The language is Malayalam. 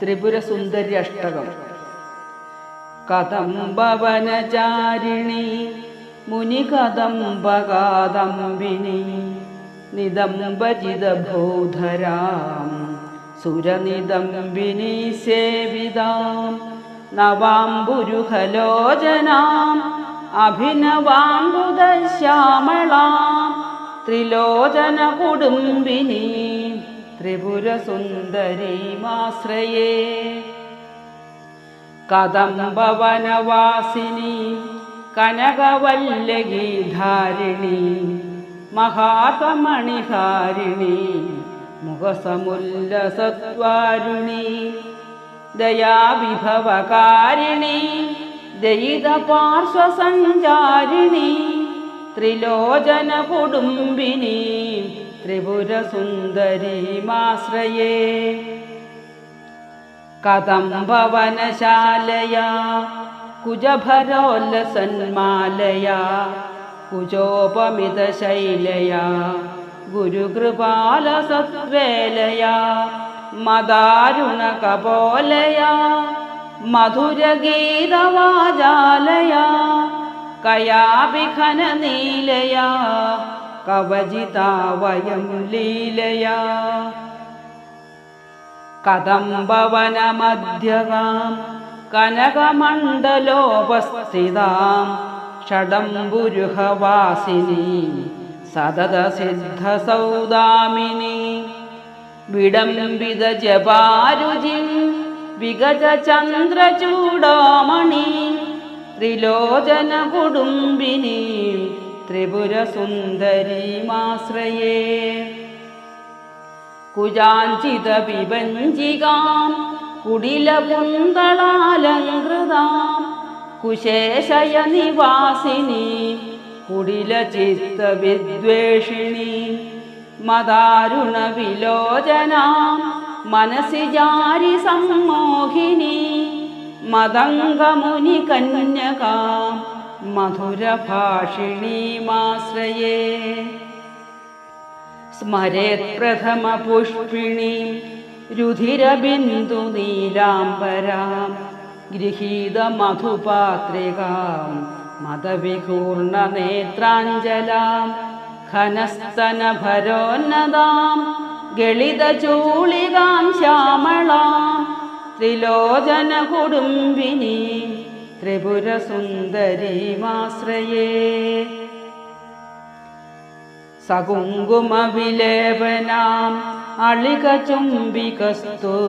ത്രിപുരസുന്ദരി അഷ്ടകം കദംബവനചാരിണി മുനികദംബകാദംബിനി നിദംബജിതഭൂധരാം സുരനിദംബിനി സേവിതാം നവാംബുരുഹലോചനാം അഭിനവാംബുദശ്യാമളാം ത്രിലോചന കുടുംബിനി ത്രിപുരസുന്ദരീമാശ്രയേ കദംബവനവാസിനി കനകവല്ലഗീധാരിണി മഹാത്മണിഹാരിണി മുഖസമുല്ലസത്വാരുണി ദയാവിഭവകാരിണി ദയിത പാർശ്വസഞ്ചാരിണി ത്രിലോചന കുടുംബിനി ത്രിപുരസുന്ദരീമാശ്രയേ. കദംബവനശാലയാ കുജഭരോല്ലസന്മാലയാ കുജോപമിതശൈലയാ ഗുരുകൃപാലസത്വേലയാ മദാരുണകപോലയാ മധുരഗീതവാജാലയാ കയാഭിഖനനീലയാ കവചിതാ വയം ലീലയാ. കദംബവനമധ്യകാം കനകമണ്ഡലോപസ്ഥിതാം. ഷഡംബുരുഹവാസിനി സതതസിദ്ധസൗദാമിനി വിടംബിത ജപാരുചി വിഗജ ചന്ദ്രചൂടാമണി കുജാഞ്ചിത ത്രിപുരസുന്ദരീമാശ്രയേ. കുജാഞ്ചിതവിഭഞ്ജികാം കുടിലപുന്തളാലങ്കൃതാം കുശേഷയ നിവാസിനി കുടിലചിത്തവിദ്വേഷിണി. മദാരുണ വിലോചനാം മനസി ജാരി സമ്മോഹിനി മദംഗമുനി കന്യകാം മധുരഭാഷിണീമാശ്രയേ. സ്മരേത് പ്രഥമ പുഷ്പിണി രുധിരബിന്ദു നീലാംബരാം. ഗൃഹീത മധുപാത്രികാം മതവികൂർണ നേത്രാഞ്ജലാം ഘനസ്തന ഭരോന്നതാം ഗളിത ചൂളികാം ശ്യാമളാം. ത്രിലോചന കുടുംബിനി ത്രിപുരസുന്ദരീമാശ്രയേ സകുങ്കുമവിലേപനാം അളിക ചുംബികസ്തു